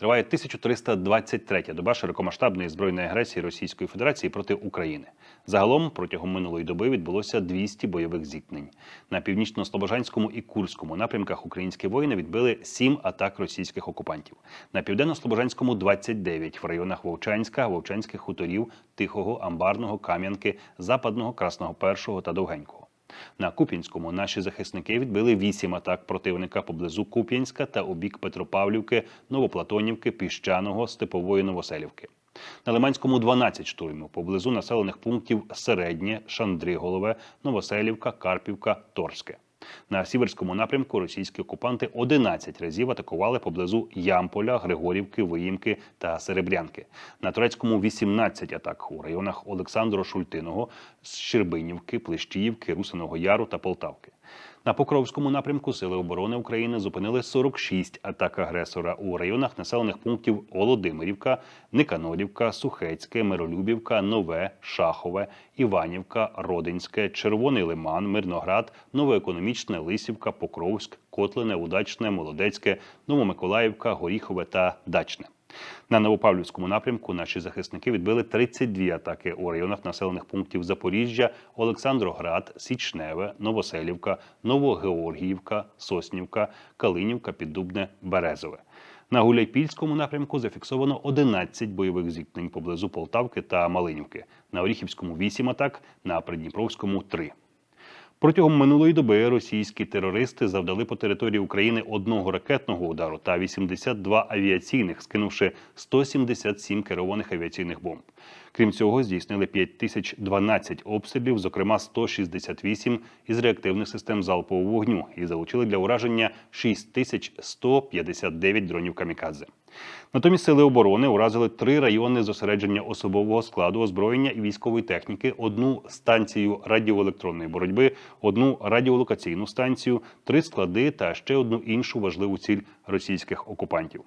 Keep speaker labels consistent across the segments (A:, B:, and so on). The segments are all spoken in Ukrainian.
A: триває 1323-я доба широкомасштабної збройної агресії Російської Федерації проти України. Загалом протягом минулої доби відбулося 200 бойових зіткнень. На північно-слобожанському і Курському напрямках українські воїни відбили 7 атак російських окупантів. На південно-слобожанському 29, в районах Вовчанська, Вовчанських хуторів, Тихого, Амбарного, Кам'янки, Западного, Красного Першого та Довгенького. На Куп'янському наші захисники відбили вісім атак противника поблизу Куп'янська та у бік Петропавлівки, Новоплатонівки, Піщаного, Степової Новоселівки. На Лиманському 12 штурмів поблизу населених пунктів Середнє, Шандриголове, Новоселівка, Карпівка, Торське. На сіверському напрямку російські окупанти 11 разів атакували поблизу Ямполя, Григорівки, Виїмки та Серебрянки. На турецькому 18 атак у районах Олександро Шультиного, Щербинівки, Плещіївки, Русиного Яру та Полтавки. На Покровському напрямку Сили оборони України зупинили 46 атак агресора у районах населених пунктів Володимирівка, Никанорівка, Сухецьке, Миролюбівка, Нове, Шахове, Іванівка, Родинське, Червоний Лиман, Мирноград, Новоекономічне, Лисівка, Покровськ, Котлине, Удачне, Молодецьке, Новомиколаївка, Горіхове та Дачне. На Новопавлівському напрямку наші захисники відбили 32 атаки у районах населених пунктів Запоріжжя, Олександроград, Січневе, Новоселівка, Новогеоргіївка, Соснівка, Калинівка, Піддубне, Березове. На Гуляйпільському напрямку зафіксовано 11 бойових зіткнень поблизу Полтавки та Малинівки. На Оріхівському 8 атак, на Придніпровському 3. Протягом минулої доби російські терористи завдали по території України одного ракетного удару та 82 авіаційних, скинувши 177 керованих авіаційних бомб. Крім цього, здійснили 5012 обстрілів, зокрема 168 із реактивних систем залпового вогню, і залучили для ураження 6159 дронів камікадзе. Натомість сили оборони уразили три райони зосередження особового складу, озброєння і військової техніки, одну станцію радіоелектронної боротьби, одну радіолокаційну станцію, три склади та ще одну іншу важливу ціль російських окупантів.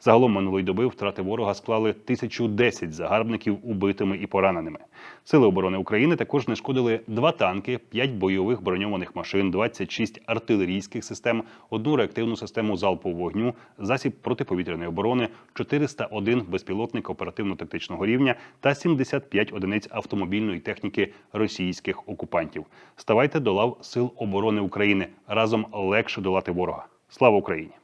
A: Загалом минулої доби втрати ворога склали 1010 загарбників убитими і пораненими. Сили оборони України також знешкодили два танки, 5 бойових броньованих машин, 26 артилерійських систем, одну реактивну систему залпового вогню, засіб протиповітряної оборони, 401 безпілотник оперативно-тактичного рівня та 75 одиниць автомобільної техніки російських окупантів. Ставайте до лав Сил оборони України разом легше долати ворога. Слава Україні!